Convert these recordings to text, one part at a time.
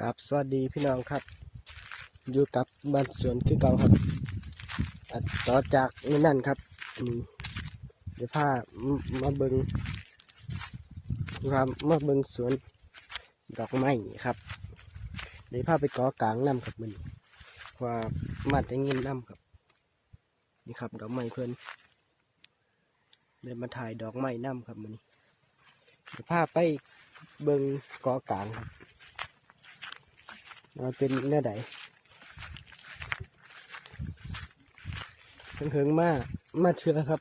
กับสวัสดีพี่น้องครับ อยู่กับบ้านสวนคือเก่าครับต่อจากนี่นั่นครับเดี๋ยวพามาเบิงครับมาเบิงสวนดอกไม้ครับ เดี๋ยวพาไปก่อกลางน้ำครับมันว่ามาแต่เงินน้ำครับ นี่ครับดอกไม้เพื่อนเดินมาถ่ายดอกไม้น้ำครับมันเดี๋ยวพาไปเบิงก่อกลางครับ มันเป็นเนื้อใดเพิ่งเหิงมา มาเชื่อครับ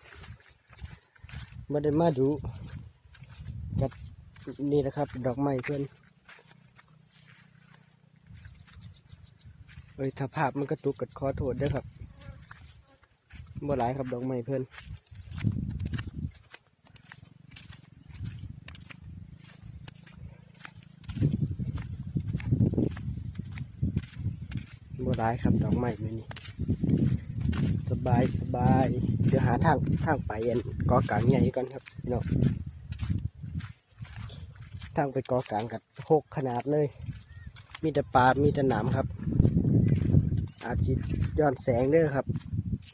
มาได้มาดูกับนี่นะครับ ดอกไม้เพื่อนเอ้ยถ้าภาพมันกระตุกกัดขอโทษด้วยครับบ่หลายครับดอกไม้เพื่อน บายครับดอกไม้มือนี้สบายสบายเดี๋ยวหาทางทางไปอันกอกลางใหญ่ก่อนครับพี่น้องทางไปกอกลางกัดหกขนาดเลย มีแต่ปลามีแต่หนามครับ อาจสิย้อนแสงเด้อครับ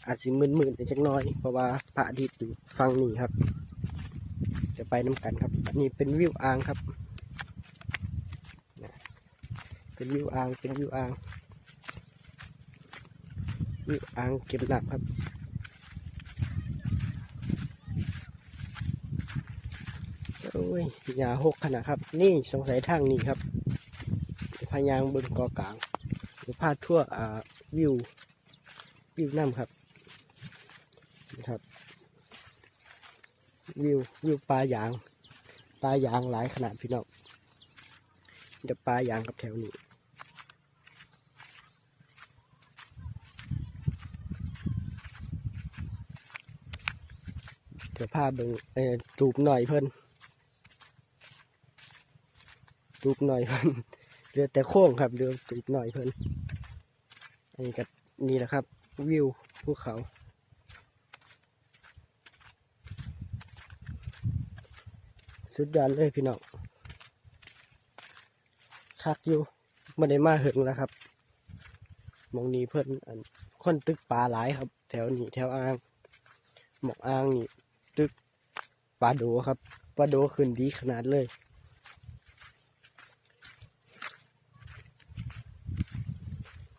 อาจสิมืนๆไปจักน้อยเพราะว่าพระอาทิตย์อยู่ฝั่งนี้ครับ จะไปน้ำกันครับ อันนี้เป็นวิวอ่างครับ เป็นวิวอ่างเป็นวิวอ่าง วิวอ่างเก็บน้ำครับโอ้ยยาหกขนาดครับ นี่สงสัยทางนี้ครับพายางบนกอกลางหรือพาดทั่วอ่าวิววิวน้ำครับนี่ครับ วิววิวปลายาง ปลายางหลายขนาดพี่น้องเดี๋ยวปลายางกับแถวนี้ เดี๋ยวพาเบิ่งเอ่อตูบหน่อยเพิ่นตูบหน่อยเพิ่นเรือแต่โค้งครับเรือตูบหน่อยเพิ่นอันนี้ก็นี่แหละครับ วิวภูเขาสุดยอดเลยพี่น้องคักอยู่ไม่ได้มาหึงแล้วครับมองนี้เพิ่นอันคนตึกปลาหลายครับ แถวนี้แถวอ่างหมอกอ่างนี่ ลาโดครับปลาโดขึ้นดีขนาดเลย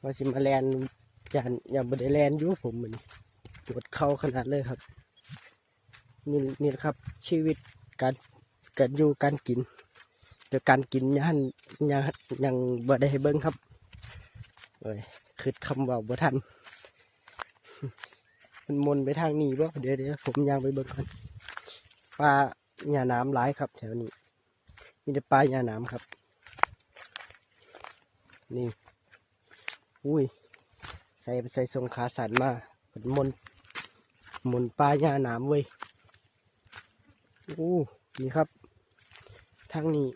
ว่าสิมาแลนยานอย่าบไดแลนอยู่ผมมันปวดเข่าขนาดเลยครับ นี่นี่แหละครับชีวิตการการอยู่การกินแต่การกินยันยังยังบ่ได้เบิ้งครับเอ้ยคือคำว่าบ่ทันมันมนไปทางนี้บ่เดี๋ยวเดี๋ยวผมยางไปเบิ่งก่อน ปลาหญ้าน้ำหลายครับ แถวนี้ มีแต่ปลาหญ้าน้ำครับ นี่ อุ้ย ใส่ใส่ทรงขาสันมาผลมนหมุนปลาหญ้าน้ำเว้ยอู้นี่ครับ ทางนี้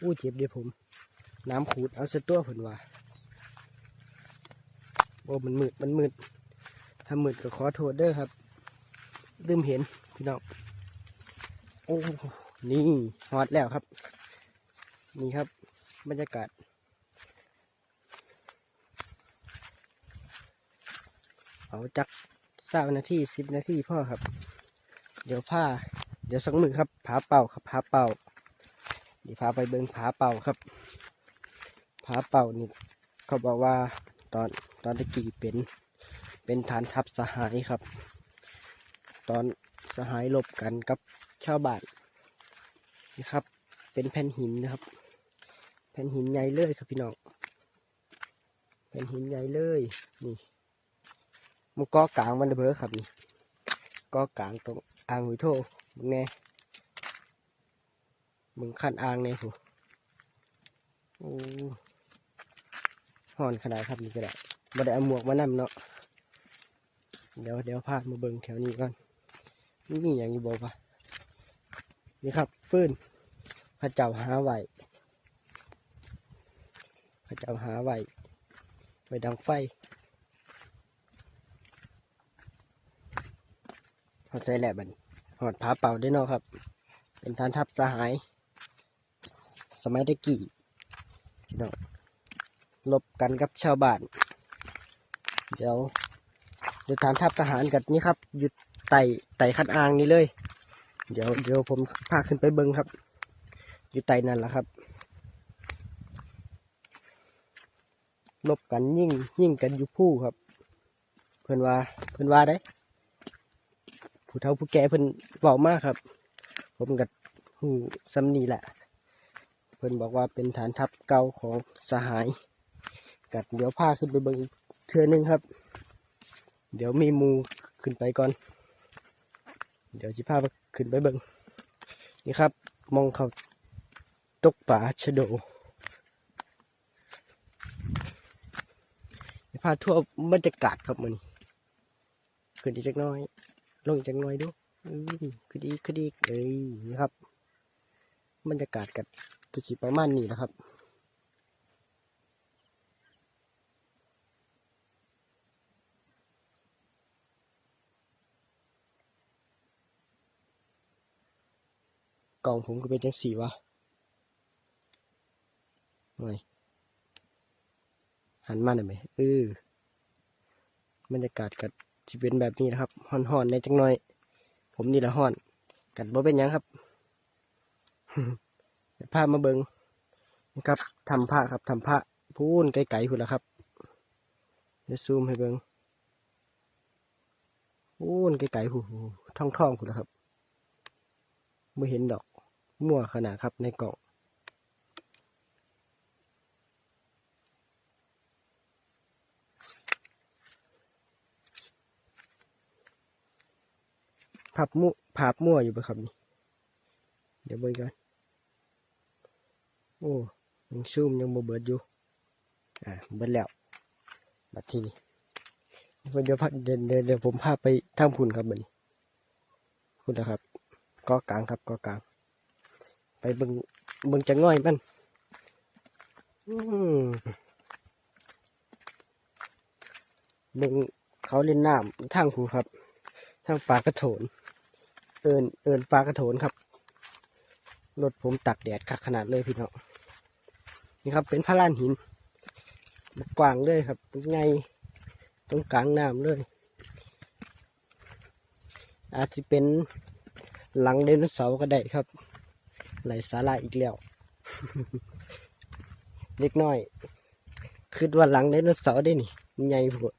อู้เจ็บเดี๋ยวผม น้ำขูดเอาเสตัวผลว่าโอ้มันมืด มันมืด ถ้ามืดก็ขอโทษเด้อครับ ลืมเห็นพี่น้องโอ้นี่ฮอตแล้วครับ นี่ครับ บรรยากาศเอาจักเศร้านาทีสิบนาทีพ่อครับ เดี๋ยวผ้า เดี๋ยวสักมือครับผาเป่าครับผาเป่าเดี๋ยวพาไปเบิ้งผาเป่าครับผาเป่านี่เขาบอกว่าตอนตอนตะกี้เป็นเป็นฐานทัพสหายครับ ตอนสหายลบกันกับชาวบ้านนี่ครับ เป็นแผ่นหินนะครับ แผ่นหินใหญ่เลยครับพี่น้องแผ่นหินใหญ่เลยนี่มันก็กลางมันระเบ้อครับนี่ก็กลางตรงอ่างหุยโทมึงแน่มึงขันอ่างแน่ผูโอ้ห่อนขนาดครับนี่ก็ได้บ่ได้เอาหมวกมานำเนาะเดี๋ยวเดี๋ยวพามาเบิ่งแถวนี้ก่อน นี่มีอย่างอยู่บอกว่านี่ครับ ฟื้นพระเจ้าหาไว้พระเจ้าหาไว้ไว้ดังไฟหอดใส่แหลบบันหอดผาเป่าได้นาะครับ เป็นฐานทัพสหาย สมัยตะกี้น้องลบกันกับชาวบ้าน เดี๋ยวเดี๋ยวฐานทัพทหารกันนี่ครับ หยุด ไต่ไต่คันอ่างนี่เลย เดี๋ยวเดี๋ยวผมพาขึ้นไปเบิ้งครับ อยู่ไต่นั่นแหละครับลบกันยิ่งยิ่งกันอยู่ผู้ครับ เพื่อนว่าเพื่อนว่าได้ผู้เฒ่าผู้แก่เพิ่อนเบามากครับ ผมกับหูซ้ำนี่แหละ เพิ่อนบอกว่าเป็นฐานทัพเก่าของสหาย กัดเดี๋ยวพาขึ้นไปเบิ่งเทือหนึงครับ เดี๋ยวมีมูขึ้นไปก่อน เดี๋ยวจิพาไปขึ้นไปเบิงนี่ครับ มองเขาตกป่าชะโดพาทั่วบรรยากาศครับมันขึ้นอีกจักน้อย ลงอีกจักน้อยดูอื้อขึ้นอีกขึ้นอีเอ้ยนี่ครับ บรรยากาศกับกิประมาณนี้แหละครับ กล่องผมก็เป็นจังสีวะหน่อยหันมาหน่อยไหมเออบรรยากาศกัจะเป็นแบบนี้นะครับห่อนๆในจังหน่อย ผมนี่ละห่อน กัดบ่เป็นยังครับเดี๋ยวพามาเบิงนะครับทำผ้าครับทำผ้าพูนไกลๆพุ่นละครับเดี๋ยวซูมให้เบิงพูนไกลๆหูท่องท่องๆพุ่นละครับไม่เห็นดอก มั่วขนาดครับในกล่องผับมั่วผับมั่วอยู่ปะครับนี่ เดี๋ยวเบิ่งกัน โอ้ยังซูมยังบเบิดอยู่ อ่าเบิดแล้วบัดทีนี้เดี๋ยวเดี๋ยวเดี๋ยวผมพาไปทางพุ่นครับบัดนี้คุณนะครับกอกลางครับกอกลาง เบิ่งเบิ่งจะง่อยมันอืมเบิ่งเขาเล่นน้ำทางผูครับทางปลากระโถน เอินเอินปลากระโถนครับรถผมตักแดดคักขนาดเลยพี่น้อนี่ครับ เป็นพระลานหินกว้างเลยครับไงตรงกลางน้ำเลย อาจจะเป็นหลังไดโนเสาร์ก็ได้ครับ ไหลสาลาอีกแล้ว เล็กน้อยคือว่าหลังไดโนเสาร์ได้นี่ใหญ่พวก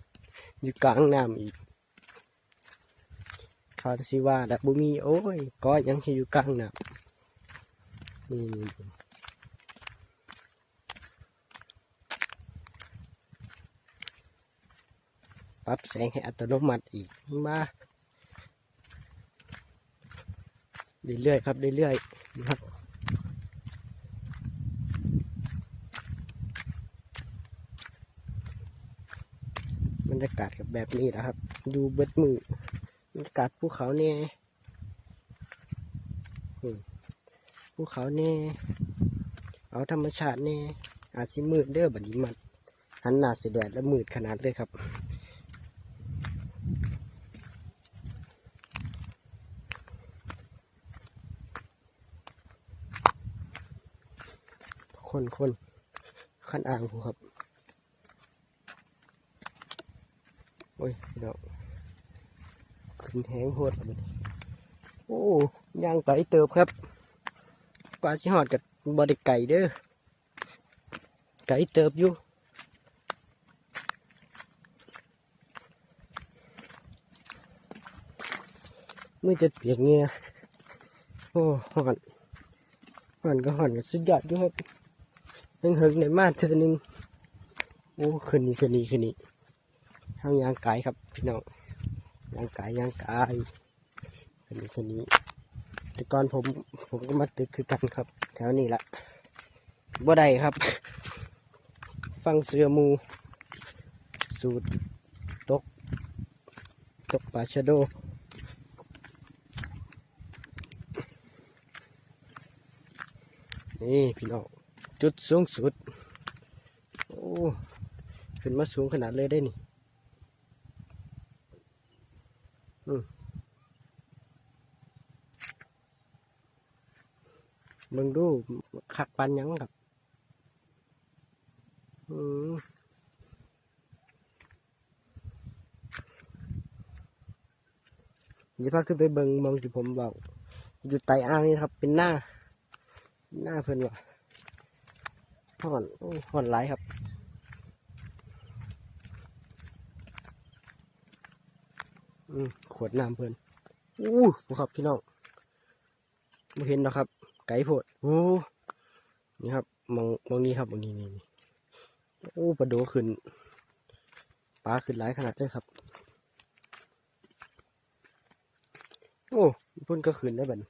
อยู่กลางน้ำอีกเขาสิว่าแต่บุมีโอ้ยก็ยังอยู่กลางน้ำนี่ปรับแสงให้อัตโนมัติอีกมาเรื่อยๆครับเรื่อยๆนะครับ รรยากาศกับแบบนี้นะครับ ดูเบิดมือบรรยากาศภูเขาเนี่ยภูเขาเนี่ยเอาธรรมชาติเนี่ยอาจสิมืดเด้อบัดนี้มันหันหน้าสีแดดแล้วมืดขนาดเลยครับคนคนขั้นอ่างผมครับ โอ้ยพี่น้องขึ้นแหงโหดแล้วบัดนี้โอ้ย่างไก่เติบครับกว่าชิหอดกับบอดไก่เด้อไก่เติบอยู่มือจะเปียกเงี้ยโอ้หอนหอนก็หอนก็สุดยอดอยู่ครับเฮงเฮิงในมาเธอหนึ่งโอ้คืนนี้คืนนี้คืนนี้างยางไก่ครับ พี่น้องยางไก่ยางไก่คืนนี้คืนนี้ แต่ก่อนผมผมก็มาตึกคือกันครับ แถวนี้ละบ่ได้ครับ ฟังเสือมู สูตรตก ตกปลาชะโดนี่พี่น้องจุดสูงสุด โอ้ ขึ้นมาสูงขนาดเลยได้นี่อื มึงดูขักปันยังครับ อืมเดี๋ยวพาขึ้นไปเบิงมองที่ผมบอกอยู่ใต้อ่างนี่ครับ เป็นหน้า หน้าเพิ่นว่ะห่อนโอ้ยห่อนไหลครับอืม ขวดน้ำเพิ่นอู้หูครับพี่น้องไม่เห็นหรอครับ ไก่โพดโอ้นี่ครับมองมองนี้ครับมองนี้นี่นี่โอ้ปลาโดขึ้นปลาขึ้นหลายขนาดเลยครับ โอ้เพิ่นก็ขึ้นได้บัดน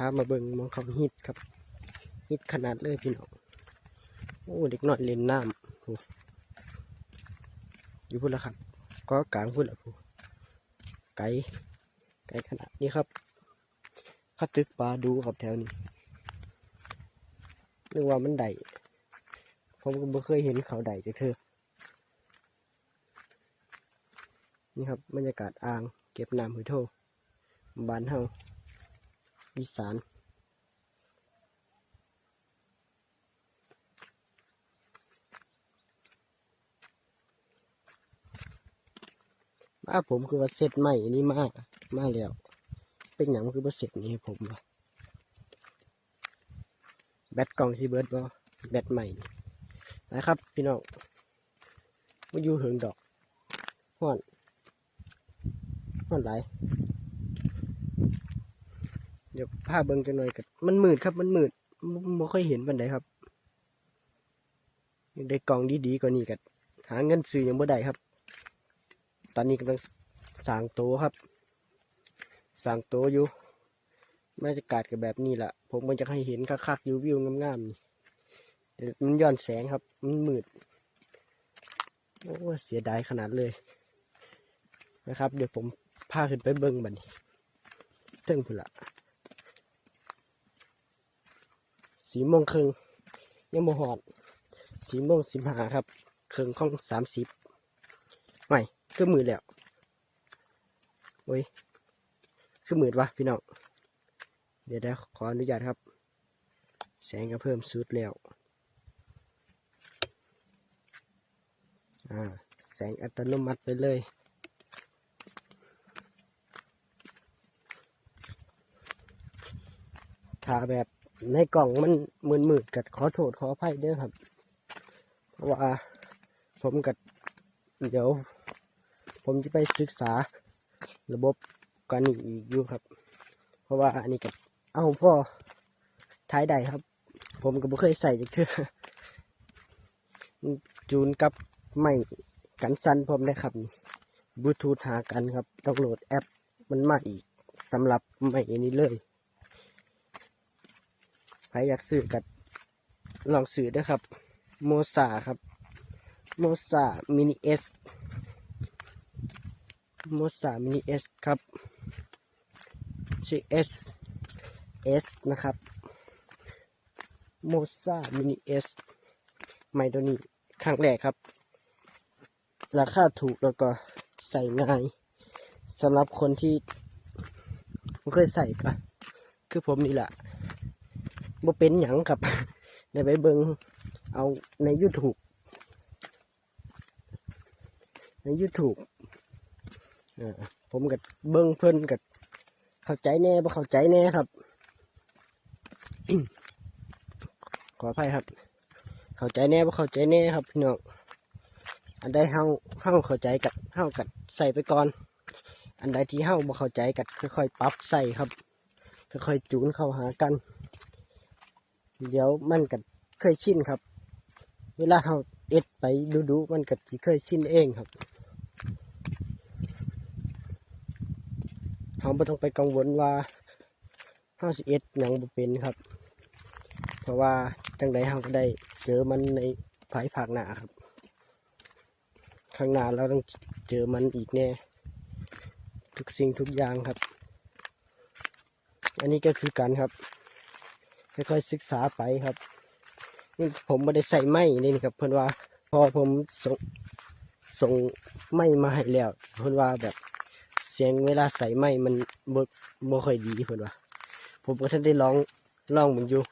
พามาเบิ่งมองเขาฮิตครับฮิตขนาดเลยพี่น้องโอ้เด็กน้อยเล่นน้ำอยู่พุ่นละครับ ก็กลางพุ่นละพูไกลไกลขนาดนี้ครับข้าตึกปลาดูครับแถวนี้นึกว่ามันได้ผมก็ไม่เคยเห็นเขาได้จากเธอนี่ครับบรรยากาศอ่าง เก็บน้ำหุยโทบ้านเฮา อีสานมาผมคือว่าเสร็จใหม่นี้มามาแล้ว เป็นอย่างคือว่าเสร็จนี่ให้ผมวะแบตกล่องซีเบิร์ดบ่แบตใหม่นะครับ พี่น้องมาอยู่เหิงดอกห่อนห่อนไหล ดี๋ยวพาเบิ่งกันหน่อยกันมันมืดครับ มันมืดบ่บ่ค่อยเห็นปันไดครับได้กล่องดีๆกว่านี้กันหาเงินซื้อยังบ่ได้ครับ ตอนนี้กำลังสร้างโตครับสร้างโตอยู่บรรยากาศก็แบบนี้แหละผมก็จะให้เห็นคักๆอยู่วิวงามๆนี่มันย้อนแสงครับ มันมืดโอ้เสียดายขนาดเลยนะครับ เดี๋ยวผมพาขึ้นไปเบิ้งบันเทิงพุ่นละ สีโมงครึ่งยังโมหอด สีโมงสิบห้าครับครึ่งของสามสิบไม่คือมือแล้วโอ้ยคือมืดวะพี่น้องเดี๋ยวได้ขออนุญาตครับ แสงก็เพิ่มสุดแล้วอ่าแสงอัตโนมัติไปเลยถ้าแบบ ในกล่องมันมืนมืดกัดขอโทษขออภัยเด้อครับ เพราะว่าผมกัดเดี๋ยว ผมจะไปศึกษาระบบการนี้อีกอยู่ครับ เพราะว่าอันนี้กับเอาพ่อท้ายใดครับ ผมก็บ่เคยใส่จักเทื่อจูนกับไม่กันสั่นพร้อมได้ครับบลูทูธหากันครับต้องโหลดแอปมันมาอีกสำหรับไม่นี้เลย ใครอยากซื้อกัดลองซื้อได้ครับ โมซาครับโมซามินิเอสโมซามินิเอสครับชื่อ S S นะครับโมซามินิเอสไมตัวนี้ครั้งแรกครับ ราคาถูกแล้วก็ใส่ง่ายสำหรับคนที่ไม่เคยใส่ก็คือผมนี่แหละ บ่เป็นหยังครับได้ไปเบิงเอาใน YouTube ใน YouTube ผมกับเบิ้งเพิ่นกับเข้าใจแน่บ่เข้าใจแน่ครับ ขออภัยครับ เข้าใจแน่บ่เข้าใจแน่ครับพี่น้องอันใดเฮาเฮาเข้าใจกัดเฮากัดใส่ไปก่อน อันใดที่เฮาบ่เข้าใจกัดค่อยๆปรับใส่ครับค่อยๆจูนเข้าหากัน เดี๋ยวมันกัดเคยชินครับ เวลาเฮาเอ็ดไปดูๆมันกัดสิเคยชินเองครับเราไม่ต้องไปกังวลว่าห้าสิเอ็ดยังบ่เป็นครับ เพราะว่าจังใดเราก็ได้เจอมันในภายภาคหน้าครับ ข้างหน้าเราต้องเจอมันอีกแน่ทุกสิ่งทุกอย่างครับ อันนี้ก็คือการครับ ค่อยๆศึกษาไปครับนี่ผมไม่ได้ใส่ไม้นี่นะครับ เพื่อนว่าพอผมส่งส่งไม้มาให้แล้ว เพิ่อนว่าแบบเสียงเวลาใส่ไม้มันบ่บ่ค่อยดีเพิ่อนว่า ผมก็ท่านได้ลองลองมันอยู่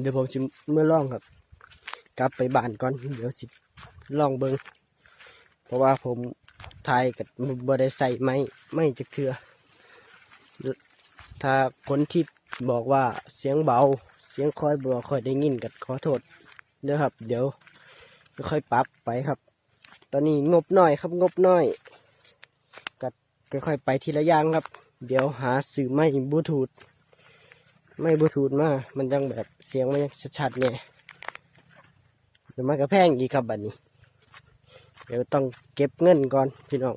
เดี๋ยวผมสิเมื่อลองครับ กลับไปบ้านก่อนเดี๋ยวสิลองเบิงเพราะว่าผมถ่ายกับบ่ได้ใส่ไม้ไม้จักเทือ ถ้าคนที่บอกว่าเสียงเบา เสียงค่อยบ่ค่อยได้ยินกันขอโทษเด้อครับ เดี๋ยวค่อยปรับไปครับ ตอนนี้งบน้อยครับงบน้อยก็ค่อยๆไปทีละอย่างครับ เดี๋ยวหาสื่อไม้บลูทูธไม่บลูทูธมา มันยังแบบเสียงมันยังชัดๆเนี่ยเดี๋ยวมันก็แพงอีกครับบัดนี้ เดี๋ยวต้องเก็บเงินก่อนพี่น้อง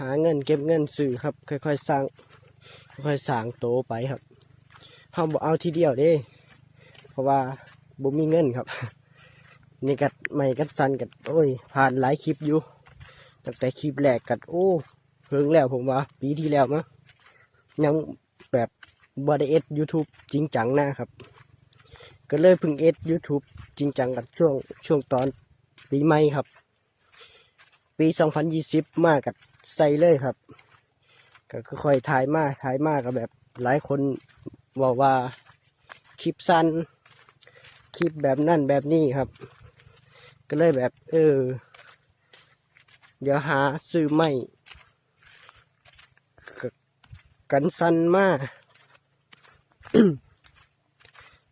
หาเงินเก็บเงินซื้อครับ ค่อยๆสร้าง ค่อยสางโตไปครับเฮาบ่เอาทีเดียวเด้ เพราะว่าบ่มีเงินครับนี่กัดใหม่กัดสันกัดโอ้ย ผ่านหลายคลิปอยู่ตั้งแต่คลิปแรกกัดโอ้เพิ่งแล้วผมว่า ปีที่แล้วมั้ยังแบบบอดเอสยูทูบจริงจังนะครับ ก็เลยพึ่งเอสยูทูบจริงจังกับช่วงช่วงตอนปีใหม่ครับ ปี 2020 มากับใส่เลยครับ ก็ค่อยๆถ่ายมาถ่ายมากับแบบหลายคนบอกว่าคลิปสั้นคลิปแบบนั่นแบบนี้ครับ ก็เลยแบบ เออ เดี๋ยวหาซื้อไม่กันสั้นมาก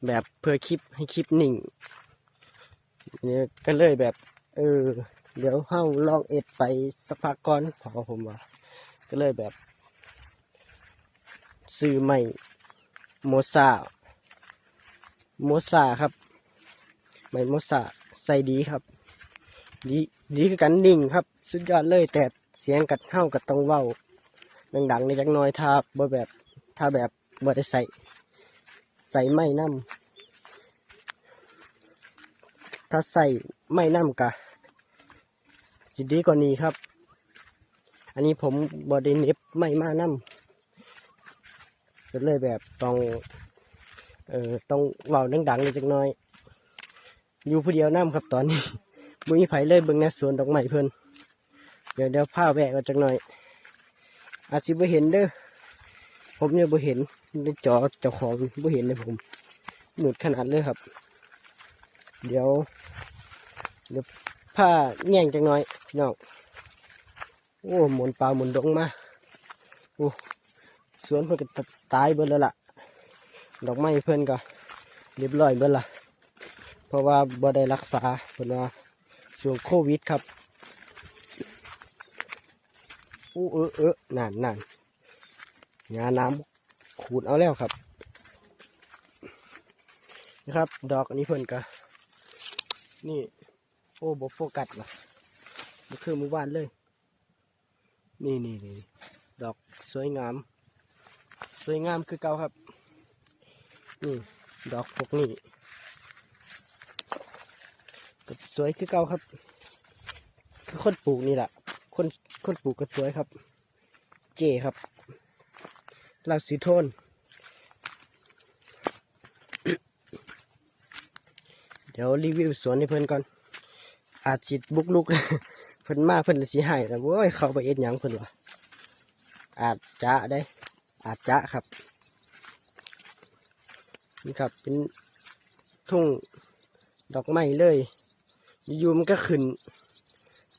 แบบเพื่อคลิปให้คลิปหนิ่งเนี่ยก็เลยแบบ เออ เดี๋ยวเฮาลองเอ็ดไปสักพักก่อนพอผมว่าก็เลยแบบ ซื้อใหม่โมซาโมซาครับใหม่โมซาใส่ดีครับ ดีดีคือกันดิ่งครับ สุดยอดเลยแต่เสียงกัดเฮ้ากัดต้องเว้าดังๆในจักหน้อยถ้าบ่แบบถ้าแบบบ่ได้ใส่ใส่ไม้น้ำถ้าใส่ไม้น้ำกะสิดีกว่านี้ครับ อันนี้ผมบอดี้เน็บไม่มาน้ำ ก็เลยแบบต้องเอ่อต้องเว้าดังๆเลยจักหน้อย อยู่ผู้เดียวน้ำครับตอนนี้มุ้ยไผเลยเบิ่งในสวนดอกไม้เพิ่นเดี๋ยวเดี๋ยวผ้าแวะกันจักหน่อย อาจจะบ่เห็นเด้อผมเนี่ยบ่เห็นในจอเจ้าของบ่เห็นเลยผมหนุดขนาดเลยครับ เดี๋ยว เดี๋ยวผ้าแง่งจังหน่อยพี่น้องโอ้หมุนปลาหมุนดงมาโอ้ สวนเพิ่อนก็ตายเบิดแล้วล่ะ ดอกไม้เพิ่อนก็เรียบร้อยเบิดละเพราะว่าบ่ได้รักษาเพิ่นว่าช่วงโควิดครับอู้เออเออนานนานงาน้ำขูดเอาแล้วครับนะครับ ดอกอันนี้เพิ่อนก็นี่โอ้บโฟกัสว่ะมันคือหมู่บ้านเลย นี่นี่นี่ดอกสวยงาม วยงามคือเก่าครับ นี่ ดอกพวกนี้สวยคือเก่าครับ คือคนปลูกนี่แหละคนคนปลูกก็สวยครับ เจครับลาวสีโทน เดี๋ยวรีวิวสวนให้เพื่อนก่อน อาจจิตบุกลุกเพิ่นมาเพิ่นสิใหายแล้วโว้ยเขาไปเอ็ดหยังเพิ่นวะอาจจะได้ อาจจะครับ นี่ครับเป็นทุ่งดอกไม้เลยอยู่มันก็ขึ้น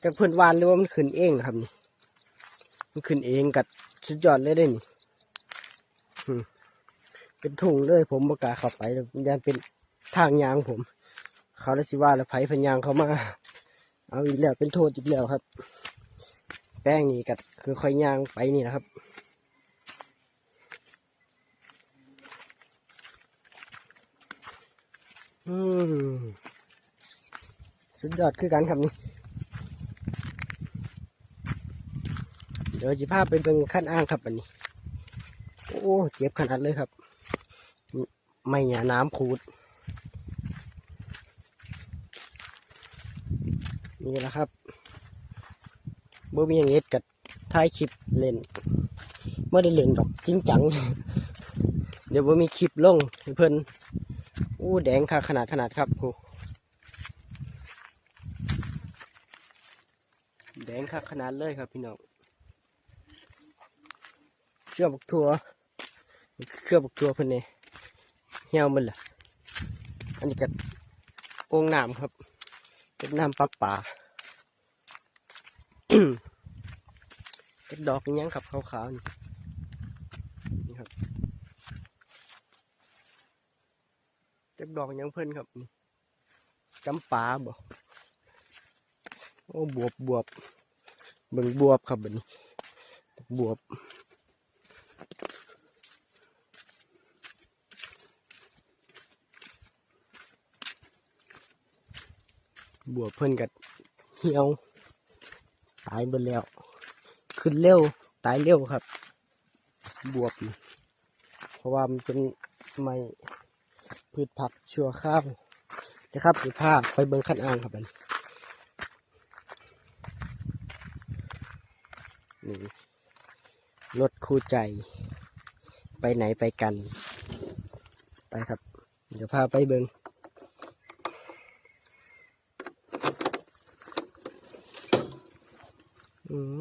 จากเพิ่อนวานหรือว่ามันขึ้นเองครับนี่มันขึ้นเองกัดสุดยอดเลยเด้นี่เป็นทุ่งเลยผมประกล้าเข้าไปยันเป็นทางยางผม เขาได้สิว่าแล้วไผ่พนยางเขามา เอาอีกแล้วเป็นโทษอีกแล้วครับ แป้งนี่กัดคือค่อยยางไปนี่นะครับ อืม สุดยอดคือกันครับนี่เดี๋ยวจะพาไปเป็นขั้นอ้างครับอันนี้ โอ้เจ็บขนาดเลยครับ ไม่หยาน้ำขูด นี่แหละครับบ่มีอย่างเงี้ยกับท้ายคลิปเล่นไม่ได้เล่นดอกจริงจัง เดี๋ยวบ่มีคลิปลงเพิ่อน อู้แดงค่ะขนาดขนาดครับโหแดงค่ะขนาดเลยครับพี่น้องเครือบกทัวเครือบกทัวเพิ่นเนี่ยเหี่ยวมันล่ะอันนี้กับองน้ำครับเป็นน้ำปลาป่าดอกยังครับขาวๆนี่ เป็นดอกอิหยังเพิ่นครับนี่จำปาบ่โอ้บวบบวบเบิ่งบวบครับบัดนี้บวบบวบเพิ่นกัดเหี่ยว ตายไปแล้ว ขึ้นเร็ว ตายเร็วครับ บวบ เพราะว่ามันเป็นไม้ พืชผักชั่วข้าวนะครับเดี๋ยวพาไปเบิ่งขั้นอ่างครับอันนี่รถคู่ใจ ไปไหนไปกัน ไปครับ เดี๋ยวพาไปเบิ่งอืม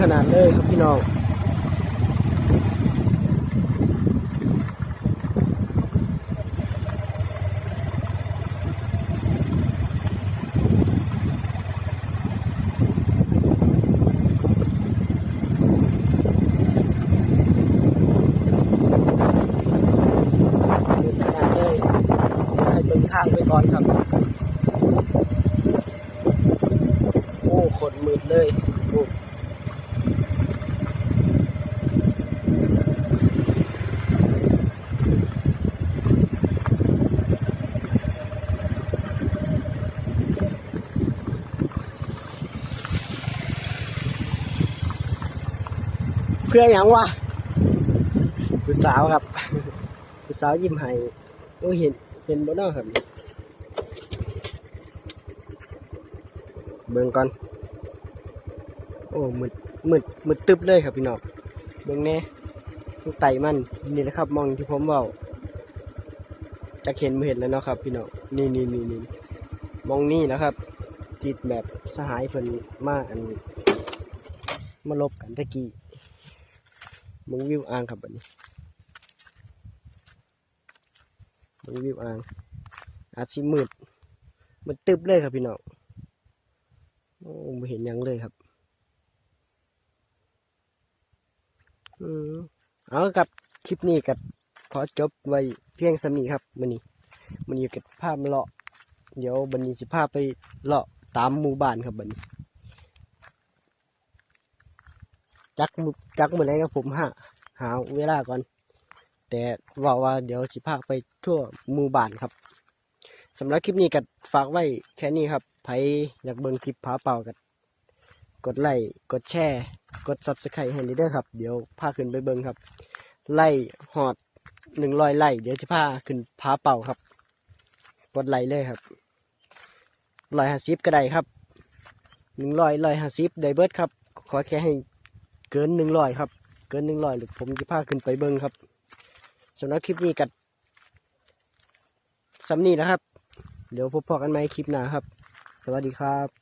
ขนาดเลยครับพี่น้อง หยุดขนาดเลยให้เบิ่งทางไปก่อนครับ โอ้ขนมืดเลยโอ้ รืออย่างวะผู้สาวครับผู้สาวยิ้มให้โอ้เห็นเห็นบ่เนาะครับเบิ่งก่อนโอ้มืดมืดมืดตึ๊บเลยครับพี่น้องเบิ่งแน่ทุกไตมันนี่แหละครับ มองที่ผมเว้าจะเห็นบ่เห็นแล้วเนาะครับ พี่น้องนี่นี่นี่นี่มองนี่นะครับติดแบบสหายเพิ่นมาอันมาลบกันตะกี้ มึงวิวอ่างครับบัดนี้เบิ่งวิวอ่าง อาจสิมืดมันตึบเลยครับพี่น้องโอ้ไม่เห็นยังเลยครับ อืมเอากับคลิปนี้กับขอจบไว้เพียงสมีครับมันนี้มันอยู่กับภาพเลาะ เดี๋ยวบันนี้จะพาไปเลาะตามหมู่บ้านครับบันนี้ จักจักมือไหนครับผมหาหาเวลาก่อน แต่ว่าว่าเดี๋ยวสิพาไปทั่วหมู่บ้านครับสำหรับคลิปนี้ก็ฝากไว้แค่นี้ครับใครอยากเบิ่งคลิปผาเป่ากันกดไลค์กดแชร์กด subscribe ให้นี่เด้อครับ เดี๋ยวพาขึ้นไปเบิ่งครับ ไล่หอดหนึ่งร้อยไล่เดี๋ยวจะพาขึ้นผาเป่าครับ กดไลค์เลยครับร้อยห้าสิบก็ได้ครับหนึ่งร้อยร้อยห้าสิบได้เบิร์ดครับ ขอแค่ให้ เกินหนึ่งร้อยครับ เกินหนึ่งร้อยหรือผมจะพาขึ้นไปเบิ้งครับสำหรับคลิปนี้กัดสำนีนะครับ เดี๋ยวพบพอกันใหม่คลิปหน้าครับ สวัสดีครับ